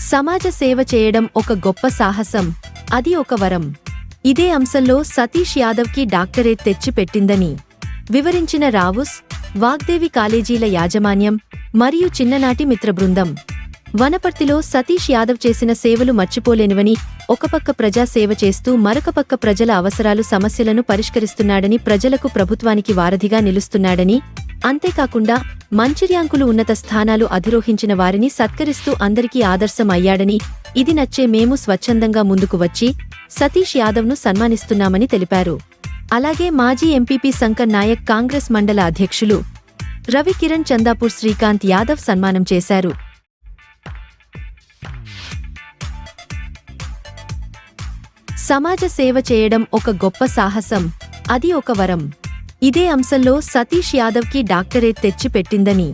సమాజ సేవ చేయడం ఒక గొప్ప సాహసం. అది ఒక వరం. ఇదే అంశంలో సతీష్ యాదవ్కి డాక్టరేట్ తెచ్చిపెట్టిందని. వివరించిన రావుస్ వాగ్దేవి కాలేజీల యాజమాన్యం మరియు చిన్ననాటి మిత్ర బృందం వనపర్తిలో సతీష్ యాదవ్ చేసిన సేవలు మర్చిపోలేనివని ఒకపక్క ప్రజాసేవ ప్రజా సేవ చేస్తూ మరొక పక్క ప్రజల అవసరాలు సమస్యలను పరిష్కరిస్తున్నాడని ప్రజలకు ప్రభుత్వానికి వారధిగా నిలుస్తున్నాడని అంతేకాకుండా మంచి ర్యాంకులు ఉన్నత స్థానాలు అధిరోహించిన వారిని సత్కరిస్తూ అందరికీ ఆదర్శం అయ్యాడని ఇది నచ్చే మేము స్వచ్ఛందంగా ముందుకు వచ్చి సతీష్ యాదవ్ను సన్మానిస్తున్నామని తెలిపారు. అలాగే మాజీ ఎంపీపీ శంకర్ నాయక్ కాంగ్రెస్ మండల అధ్యక్షులు రవి కిరణ్ చందాపూర్ శ్రీకాంత్ యాదవ్ సన్మానం చేశారు. సమాజ సేవ చేయడం ఒక గొప్ప సాహసం అది ఒక వరం. ఇదే అంశంలో సతీష్ యాదవ్కి డాక్టరేట్ తెచ్చిపెట్టిందని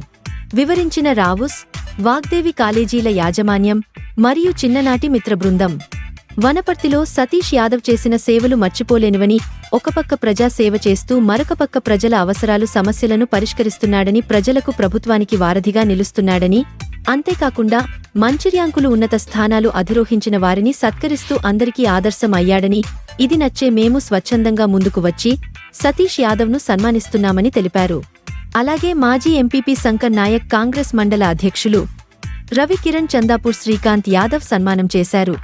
వివరించిన రావుస్ వాగ్దేవి కాలేజీల యాజమాన్యం మరియు చిన్ననాటి మిత్ర బృందం వనపర్తిలో సతీష్ యాదవ్ చేసిన సేవలు మర్చిపోలేనివని ఒకపక్క ప్రజాసేవ చేస్తూ మరొకపక్క ప్రజల అవసరాలు సమస్యలను పరిష్కరిస్తున్నాడని ప్రజలకు ప్రభుత్వానికి వారధిగా నిలుస్తున్నాడని అంతేకాకుండా మంచి ర్యాంకులు ఉన్నత స్థానాలు అధిరోహించిన వారిని సత్కరిస్తూ అందరికీ ఆదర్శం అయ్యాడని ఇది నచ్చే మేము స్వచ్ఛందంగా ముందుకు వచ్చి సతీష్ యాదవ్ను సన్మానిస్తున్నామని తెలిపారు. అలాగే మాజీ ఎంపీపీ శంకర్ నాయక్ కాంగ్రెస్ మండల అధ్యక్షులు రవి కిరణ్ చందాపూర్ శ్రీకాంత్ యాదవ్ సన్మానం చేశారు.